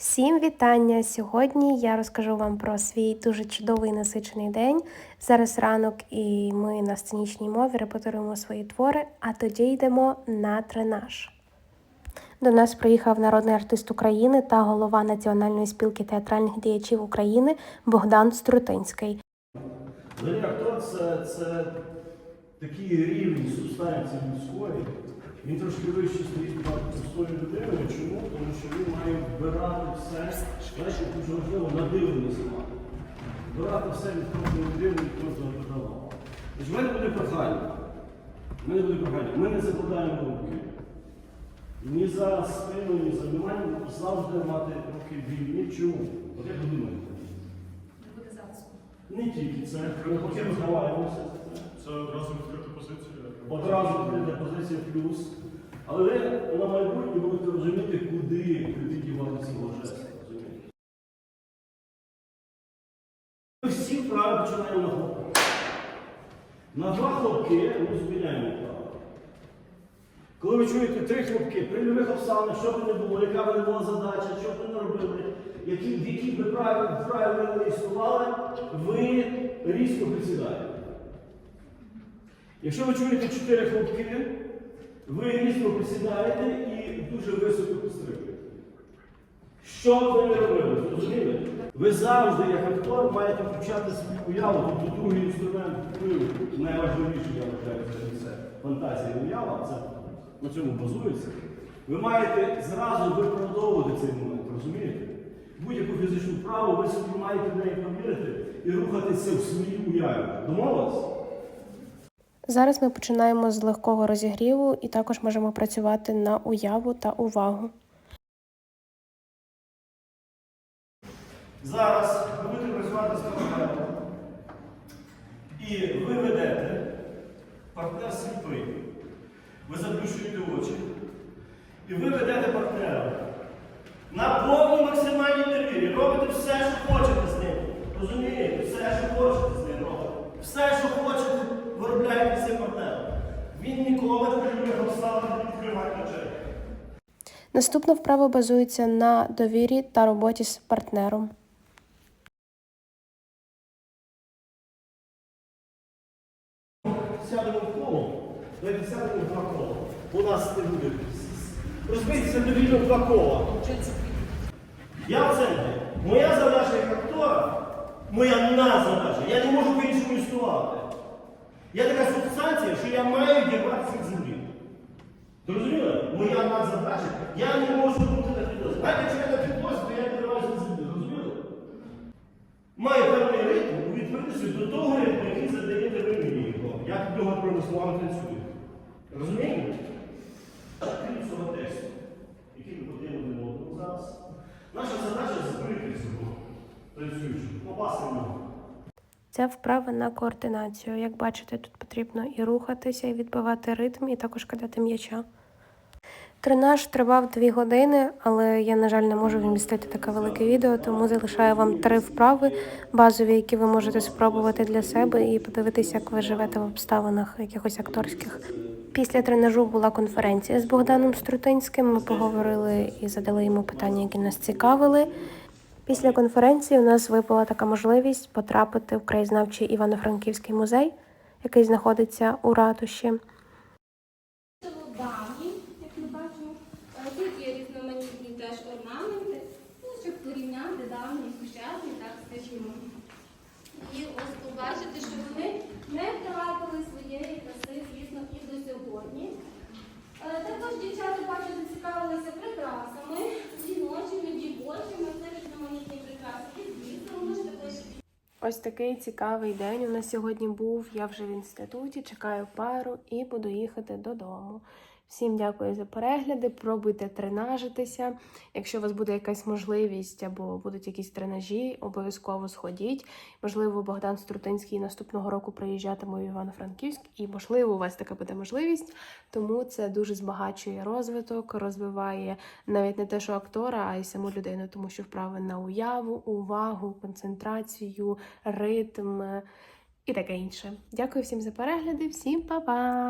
Всім вітання! Сьогодні я розкажу вам про свій дуже чудовий насичений день. Зараз ранок, і ми на сценічній мові репетируємо свої твори, а тоді йдемо на тренаж. До нас приїхав народний артист України та голова Національної спілки театральних діячів України Богдан Струтинський. Актор це, це такий рівень субстанції людської. Він трошки вище стоїть над простою людиною. Чому? Тому що він має вбирати все, знаєте, дуже важливо надивленість мати. Все від кожної людини, від кожного персоналу. Тож в мене буде прохання. В мене буде прохання. Ми не закладаємо руки. Ні за спину, ні за внимання завжди мати руки вільні. Чому? От як ви думаєте? Не тільки це, ми поки розвиваємося. Це одразу відкрита позиція. Одразу прийде позиція плюс. Але ви на майбутнє будете розуміти, куди куди дівати цього всі вправи починаємо на хлопки. На два хлопки ми зупиняємо вправо. Коли ви чуєте три хлопки, при любих обставинах, що б не було, яка б не була задача, що б ви не робили, які, в якій би праві вправі ви не існували, ви різко присідаєте. Якщо ви чуєте чотири хлопки, ви різко присідаєте і дуже високо пострибуєте. Що ви не робили, зрозуміли? Ви завжди, як актор, маєте включати свою уяву, тобто другий інструмент впливу, найважливіший, я вважаю, це фантазія і уява, це на цьому базується. Ви маєте зразу виправдовувати цей момент, розумієте? Будь-яку фізичну вправу ви собі маєте в неї повірити і рухатися в своїй уяві. Домовились? Зараз ми починаємо з легкого розігріву і також можемо працювати на уяву та увагу. Зараз ви будете працювати з партнером. І ви ведете, партнер сліпий. Ви заплющуєте очі. І ви ведете партнера. На повній максимальній довірі. Робите все, що хочете з ним. Розумієте? Все, що хочете з ним робите. Все, що хочете, виробляєте цим партнером. Він ніколи в любих обставинах не відкриває очей. Наступна вправа базується на довірі та роботі з партнером. Сядемо в коло, давайте сядемо в два кола. У нас не буде. Розбийтеся довільно в два кола. Я в центрі. Моя задача як актора, моя надзадача, я не можу по-іншому існувати. Я така субстанція, що я маю дірватися від землі. Зрозуміли? Моя надзадача, я не можу бути на підлозі. Навіть якщо я на підлозі, то я відриваюся від землі. Зрозуміли? Має певний ритм у відповідності до того який задаєте ви мені його. Я під нього промисловано танцюю. Розумієте? Крім цього тексту, який ми один одному зараз. Наша задача закрити цього танцюючого, попасти в нього. Це вправа на координацію. Як бачите, тут потрібно і рухатися, і відбивати ритм, і також кидати м'яча. Тренаж тривав 2 години, але я, на жаль, не можу вмістити таке велике відео, тому залишаю вам три вправи базові, які ви можете спробувати для себе і подивитися, як ви живете в обставинах якихось акторських. Після тренажу була конференція з Богданом Струтинським. Ми поговорили і задали йому питання, які нас цікавили. Після конференції у нас випала така можливість потрапити в краєзнавчий Івано-Франківський музей, який знаходиться у ратуші. Давні, як ми бачимо, Е, тут є різноманітні теж орнаменти, ну, щоб порівняти давні і сучасні, так скажімо. І ось побачити, що вони не втратили своєї краси, звісно, і до сьогодні. Е, Також дівчата бачу зацікавилися прикрасами, жіночими, дівочими, це різноманітні прикраси. Ось такий цікавий день у нас сьогодні був. Я вже в інституті, чекаю пару і буду їхати додому. Всім дякую за перегляди. Пробуйте тренажитися. Якщо у вас буде якась можливість або будуть якісь тренажі, обов'язково сходіть. Можливо, Богдан Струтинський наступного року приїжджатиме в Івано-Франківськ, і можливо, у вас така буде можливість. Тому це дуже збагачує розвиток, розвиває навіть не те, що актора, а й саму людину, тому що вправи на уяву, увагу, концентрацію, ритм і таке інше. Дякую всім за перегляди, всім па-па!